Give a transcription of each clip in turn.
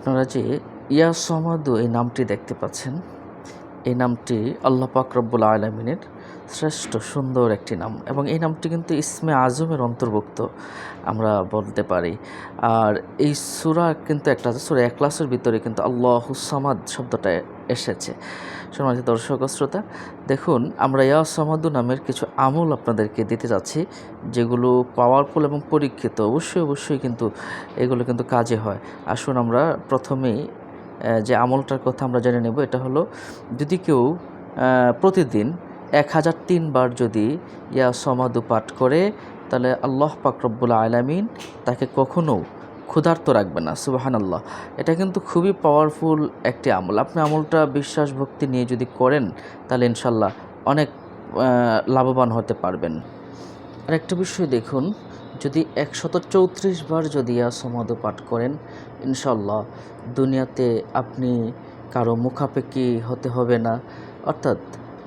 আপনারা যে ইয়া সমাদু এই নামটি দেখতে পাচ্ছেন এই নামটি আল্লাহ পাক রব্বুল আলমিনের শ্রেষ্ঠ, সুন্দর একটি নাম। এবং এই নামটি কিন্তু ইসমে আজমের অন্তর্ভুক্ত, আমরা বলতে পারি। আর এই সুরা কিন্তু একটা সুরা একলাসের ভিতরে কিন্তু আল্লাহ হুসামাদ শব্দটা এসেছে। সম্মানিত দর্শক শ্রোতা, দেখুন, আমরা ইয়া সমাদু নামের কিছু আমল আপনাদেরকে দিতে যাচ্ছি, যেগুলো পাওয়ারফুল এবং পরীক্ষিত। অবশ্যই অবশ্যই কিন্তু এগুলো কিন্তু কাজে হয়। আসুন আমরা প্রথমেই যে আমলটার কথা আমরা জেনে নেব, এটা হলো, যদি কেউ প্রতিদিন এক হাজার তিনবার যদি ইয়া সমাদু পাঠ করে, তাহলে আল্লাহ পাক রব্বুল আলামিন তাকে কখনো ক্ষুধার্ত রাখবে না সুবাহান আল্লাহ এটা কিন্তু খুবই পাওয়ারফুল একটি আমল। আপনি আমলটা বিশ্বাস ভক্তি নিয়ে যদি করেন, তাহলে ইনশাল্লাহ অনেক লাভবান হতে পারবেন। আর একটা বিষয় দেখুন, যদি একশত চৌত্রিশ বার যদি ইয়া সমাদু পাঠ করেন ইনশাল্লাহ দুনিয়াতে আপনি কারও মুখাপেক্ষি হতে হবে না। অর্থাৎ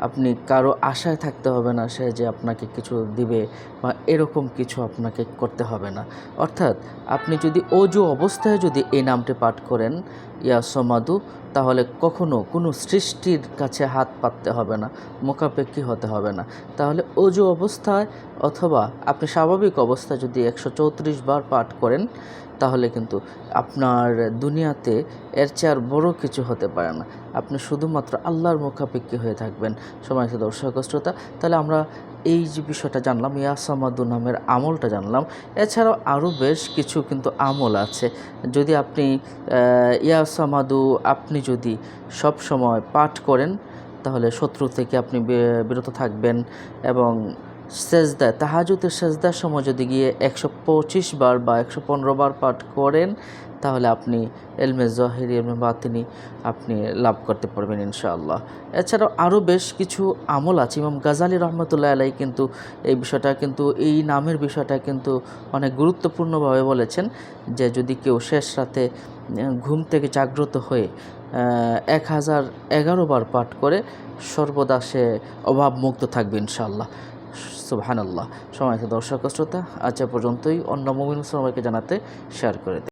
আপনি কারও আশায় থাকতে হবে না, সে যে আপনাকে কিছু দিবে বা এরকম কিছু আপনাকে করতে হবে না। অর্থাৎ আপনি যদি অজু অবস্থায় যদি এই নামটি পাঠ করেন, ইয়া সমাদু, তাহলে কখনো কোনো সৃষ্টির কাছে হাত পাততে হবে না, মুখাপেক্ষি হতে হবে না। তাহলে অজু অবস্থায় অথবা আপনি স্বাভাবিক অবস্থা যদি একশো চৌত্রিশ বার পাঠ করেন, তাহলে কিন্তু আপনার দুনিয়াতে এর চেয়ে আর বড় কিছু হতে পারে না। আপনি শুধুমাত্র আল্লাহর মুখাপেক্ষি হয়ে থাকবেন। সময় দর্শক শ্রোতা, তাহলে আমরা এই যে বিষয়টা জানলাম, ইয়াসামাদু নামের আমলটা জানলাম, এছাড়াও আরও বেশ কিছু কিন্তু আমল আছে। যদি আপনি ইয়াসামাদু আপনি যদি সব সময় পাঠ করেন, তাহলে শত্রু থেকে আপনি বিরত থাকবেন এবং সেজদায় তাহাজুতের সেজদার সময় যদি গিয়ে একশো পঁচিশ বার বা একশো পনেরো বার পাঠ করেন, তাহলে আপনি এলমে জহেরি, এলমে বাতিনি আপনি লাভ করতে পারবেন ইনশাআল্লাহ। এছাড়াও আরও বেশ কিছু আমল আছে। ইমাম গাজালি রহমতুল্লাহ আলাই কিন্তু এই বিষয়টা কিন্তু, এই নামের বিষয়টা কিন্তু অনেক গুরুত্বপূর্ণভাবে বলেছেন যে যদি কেউ শেষ রাতে ঘুম থেকে জাগ্রত হয়ে এক হাজার এগারো বার পাঠ করে, সর্বদা সে অভাবমুক্ত থাকবে ইনশাআল্লাহ। সুবহানাল্লাহ। সময় দর্শক শ্রোতা আজ পর্যন্তই। অন্য মুমিন সবাইকে জানাতে শেয়ার করে